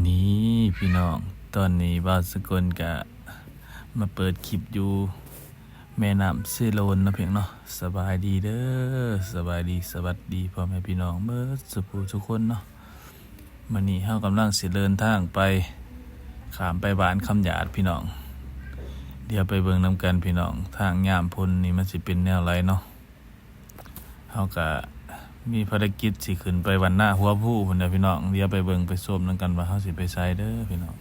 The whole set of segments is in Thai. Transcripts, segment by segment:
นี่พี่น้องตอนนี้บาสกลกะมาเปิดคลิปอยู่ แม่น้ำเซโลนนะเพียงเนาะสบายดีเด้อสบายดีสวัสดีพ่อแม่พี่น้องเบิดสุภูทุกคนเนาะมันนี้เฮากำลังสิเดินทางไปขามไปบ้านคำหยาดพี่น้อง เดี๋ยวไปเบิ่งนำกันพี่น้อง ทางยามพลนี่มันสิเป็นแนวไรเนาะเฮากะ มีภารกิจสิขึ้นไปวันหน้าหัวผู้พุ่นเด้อพี่น้องเดี๋ยวไปเบิ่งไปชมนำกันว่าเฮาสิไปไสเด้อพี่น้อง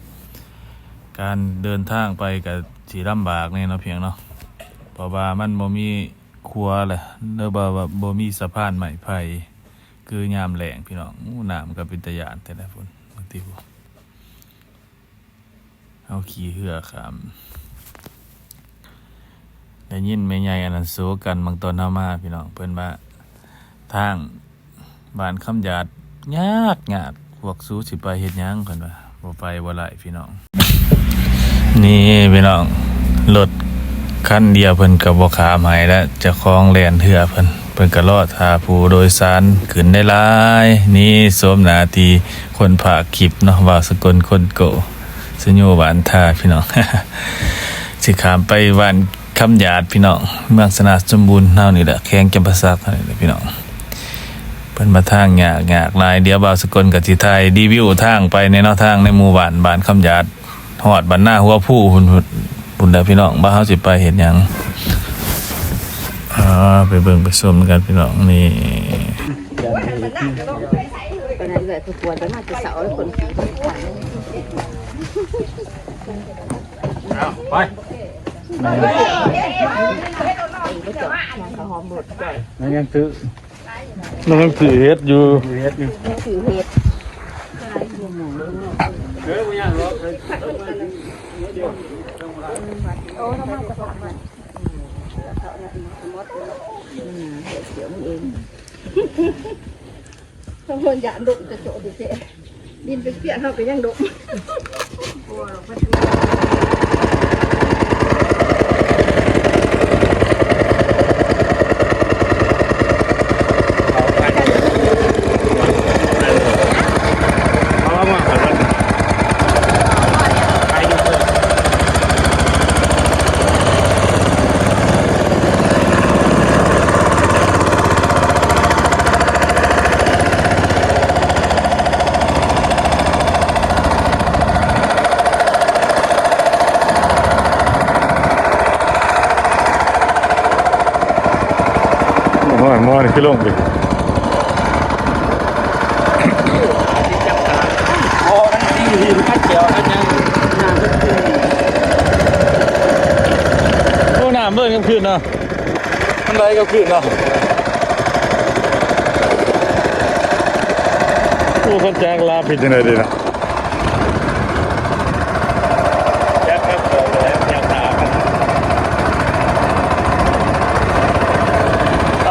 การเดินทางไปกับสีลำบากเนี่ยเนาะเพียงเนาะเพราะว่ามันบ่มีครัวแหละเด้อบ่ว่าบ่มีสะพานไม้ไผ่คือยามแล้งพี่น้องอู้น้ำก็เป็นตะยานแต่ละฝนบางทีบ่เอาขี่เหือขามได้ยินแม่ใหญ่อันนั้นโซกันบางตอนเฮามาพี่น้องเพิ่นว่า ทางบ้านคำหยาดยากยากพวกสู้สิไปเฮ็ดหยังเพิ่นว่าบ่ไปบ่ไหลพี่น้อง นี่พี่น้องรถคันเดียวเพิ่นก็บ่ขาหมายแล้วจะคล้องแล่นเถื่อเพิ่นเพิ่นก็รอดทาผู้โดยสารขึ้นได้หลายนี่สวมหน้าที่คนภาคคลิปเนาะว่าสกลคนโกสญโยหวานทาพี่น้อง สิขามไปบ้านคำหยาดพี่น้องเมืองสนาสมบูรณ์เฮานี่แหละแข้งจำปาสักนี่แหละพี่น้อง พิ่นมาทางยากยากหลายเดี๋ยวบ่าวสกลกับสิไทยรีวิวทางไปในแนวทางในหมู่บ้านบ้านคำหยาดฮอดบ้านหน้าหัวผู้พุ่นพุ่นพุ่นเด้อพี่น้องบ่าเฮาสิไปเห็นหยังอ่าไปเบิ่งไปชมกันพี่น้องนี่ตอนนั้นเลยผู้ป่วยจะมาจะเสาแล้วคนผีคนขายไปก็จอดนางกระหอมหมดก่อนมันยังซื้อ มันยังถือเฮ็ดอยู่เฮ็ดอยู่นี่คือเห็ดเฮ้ยมันยังรถโอ้ทำไมจะทำมันเดี๋ยวมันเองต้องคนอยากดุจะโจดิเจดินเป็นเปียกเขาก็ยังดุเอามาขายมันขายอยู่เพิ่น มอมอนี่คือลงไปโอ้นั่นนี่หินข้าวเจียวนั่นยังโอ้น้ำเบิ่งกลางคืนเนาะมันไหลกลางคืนเนาะโอ้คนแจ้งลาผิดจังได๋ดินะ แจ๊คครับเออแล้วแจ๊คตาครับ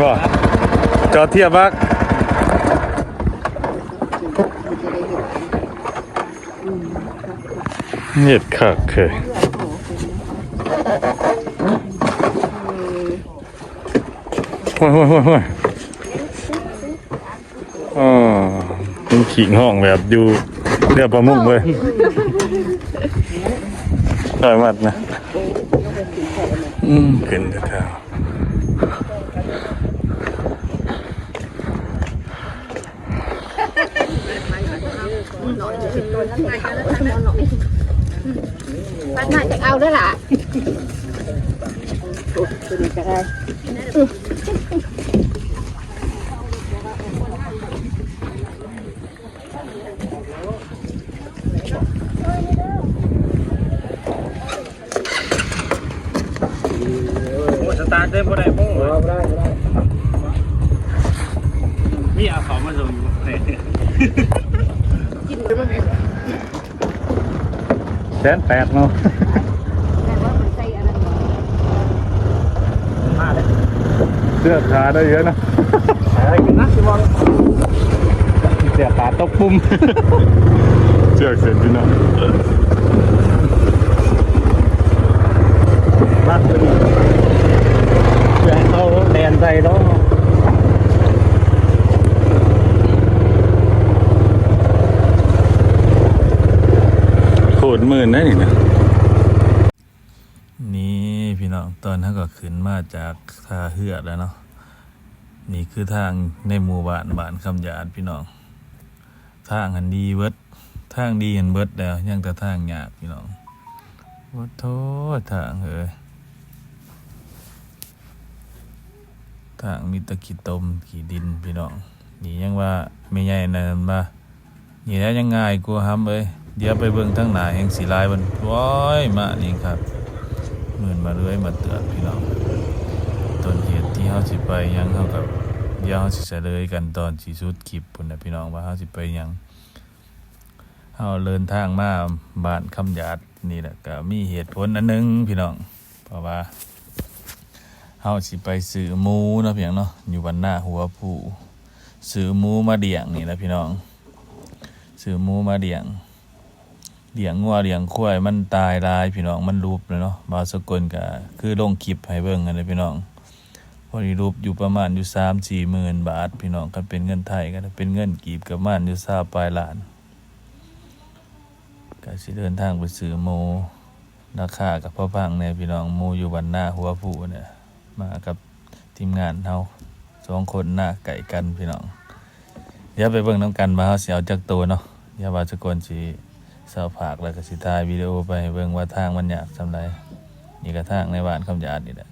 บด้านหน้านี่อะไรนะเจ้าขึ้นจังไดบ่จอดเทียบบักเน็ดคักเคยโอ้ยโอ้ยโอ้ยโอ้ยอ๋อเป็นขิงห้องแบบอยู่เรือประมุกเลยได้มัดนะ อืมขึ้นแถว ปัดหน้าจะเอาด้วยล่ะตัวนี้ก็ได้โอ้สตาร์ทได้บ่ได้โม่ได้ได้มีเอาของมาส่งอยู่ไหน กินมันแพ แส นแปดเนาะแต่ว่ามันใส่อะไรเนาะมาเลยเสื้อขาได้เยอะนะอะไรกินนะพี่บอลเสื้อขาตกปุ่มเชือกเส้นพี่น้องมาตัวนี้เพื่อให้เขาแดนใจแล้ว โคตรมื่นนะนี่นะนี่พี่น้องตอนนั้ก็ขึ้นมาจากท่าเหือดแล้วเนาะนี่คือทางในหมู่บ้านบ้านคำหยาดพี่น้อง ทางหันดีเบิดทางดีหันเบิดแล้วยังแต่ทางยากพี่น้องวัดโทษทางเอ้ยทางมีตะขีตมขี้ดินพี่น้องนี่ยังว่าไม่ใหญ่นั่นมานี่แล้วยังง่ายกลัวห้ำเอ้ย เดี๋ยวไปเบิ่งทั้งหนาแห่งสีลายมันว้อยมานี่ครับหมื่นมาเรื่อยมาเตือนพี่น้องต้นเหตุที่เฮาสิไปยังเฮากับเดี๋ยวเฮาสิเฉลยกันตอนสิสุดคลิปพุ่นน่ะพี่น้องว่าเฮาสิไปยังเฮาเดินทางมาบ้านคำหยาดนี่แหละก็มีเหตุผลอันหนึงพี่น้อง เพราะว่าเฮาสิไปซื้อหมูเนาะพี่น้องเนาะอยู่วันหน้าหัวผู้ซื้อหมูมาเดี่ยงนี่แหละพี่น้องซื้อหมูมาเลี้ยง เลี้ยงงัวเลี้ยงควายมันตายลายพี่น้องมันรูปเลยเนาะบาสกลก็คือลงคลิปให้เบิ่งกันเลยพี่น้องพอดีรูปอยู่ประมาณอยู่สามสี่หมื่นบาท พี่น้องกันเป็นเงินไทยก็เป็นเงินกีบกับมาณอยู่ซาปลายล้านก็สิเดินทางไปซื้อหมูราคากับพ่อพังเนี่ยพี่น้องหมูอยู่วันหน้าหัวผู้เนี่ยมากับทีมงานเฮาสองคนหน้าไก่กันพี่น้องเดี๋ยวไปเบิ่งน้ำกันมาเฮาสิเอาจักตัวเนาะอย่าว่าจะกวนสิ เสาผากแล้วก็สิทายวิดีโอไปเบิ่งว่าทางมันยากสำไรนี่ก็ทางในบ้านคำหยาดนี่แหละ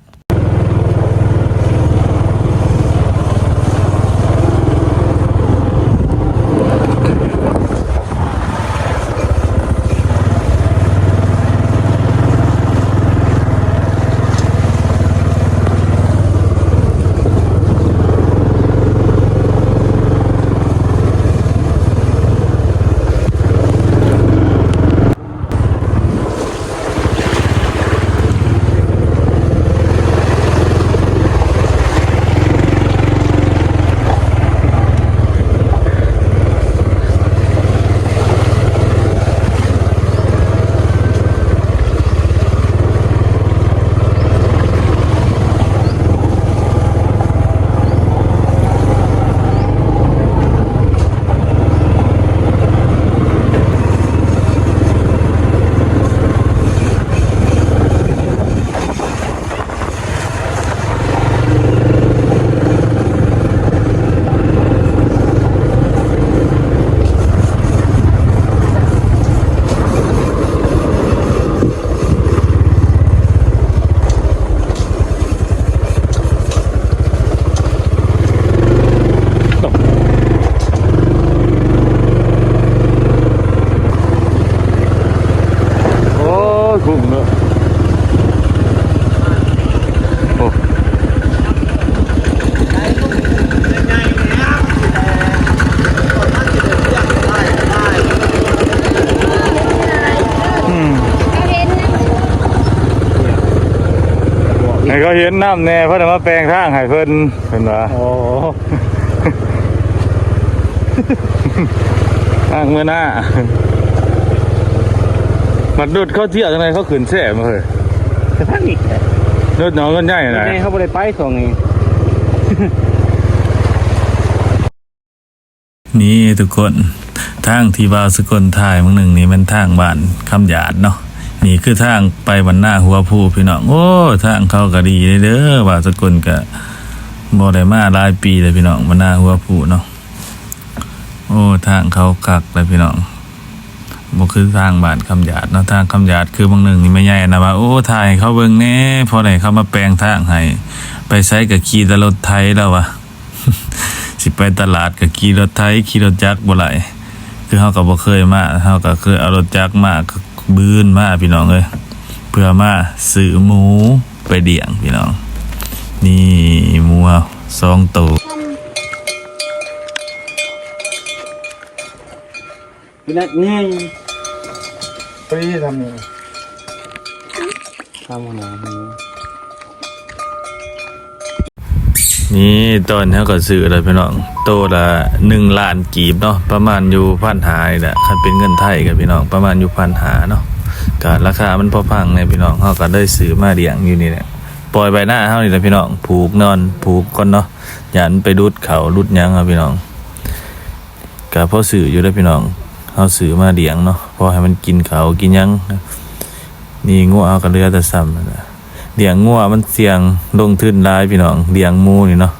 เขาเห็นน้ำแน่เพิ่นเอามาแปลงทางให้เพิ่นเพิ่นว่าโอ้ทางเมื่อหน้ามันดุดเข้าเที่ยวจังไดเขาขึ้นแซ่มาเฮ้ยจะพักอีกเลยดุดน้องกันใหญ่น่ะแม่เขาบ่ได้ไปส่งนี่นี่ทุกคนทางที่บ่าวสกลถ่ายมึงหนึ่งนี่มันทางบ้านคำหยาดเนาะ นี่คือทางไปวันหน้าหัวผู้พี่น้องโอ้ทางเขาก็ดีเลยเด้อบ่าสกุลก็บ่ได้มาหลายปีเลยพี่น้องวันหน้าหัวผู้เนาะโอ้ทางเขาคักเลยพี่น้องบ่คือทางบ้านคำหยาดเนาะทางคำหยาดคือบางหนึ่งนี่ไม่ใหญ่นะว่าโอ้ถ่ายเขาเบิ่งแน่พอได้เขามาแปลงทางให้ไปใช้กับขี่ตรถไทยแล้ววะสิไปตลาดก็ขี่รถไถขี่รถจักรบ่ไหลคือเฮาก็บ่เคยมาเฮาก็เคยเอารถจักรมาก บืนมาพี่น้องเลยเพื่อมาซื้อหมูไปเดี่ยงพี่น้อง นี่หมูเฮาสองตัวพี่นัทนี่ไปรีทำยังไงทำอะไร นี่ตอนนี้ก็ซื้อเลยพี่น้องโตละหนึ่งล้านกีบเนาะประมาณอยู่พันหานี่แหละคันเป็นเงินไทยกับพี่น้องประมาณอยู่พันหาเนาะก็ราคามันพอพังเนี่ยพี่น้องเขาก็ได้ซื้อมาเลี้ยงอยู่นี่แหละปล่อยใบหน้าเฮานี่แหละพี่น้องผูกนอนผูกก่อนเนาะยันไปรุดเขารุดยังครับพี่น้องก็พอซื้ออยู่ได้อพี่น้องเฮาซื้อมาเลี้ยงเนาะพอให้มันกินเขากินยังนี่งัวเอาก็เหลือแต่ซ้ำนั่นแหละ เลี้ยงงัวมันเสี่ยงลงทุนหลายพี่น้องเลี้ยงหมูนี่เนาะ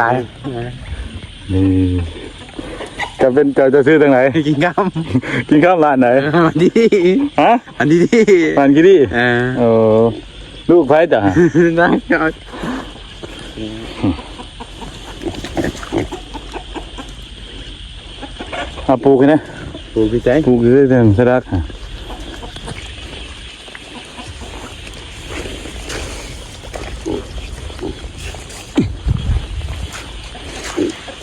ตายนี่จะเป็นจะจะซื้อทางไหน กินข้าวกินข้าวร้านไหนอันนี้ฮะอันนี้ดิร้านกี่ดีเออเออลูกไผ่จ้ะได้ครับเอาปลูกให้นะปูพี่ใจปลูกอยู่ได้ถึงสะดักฮะ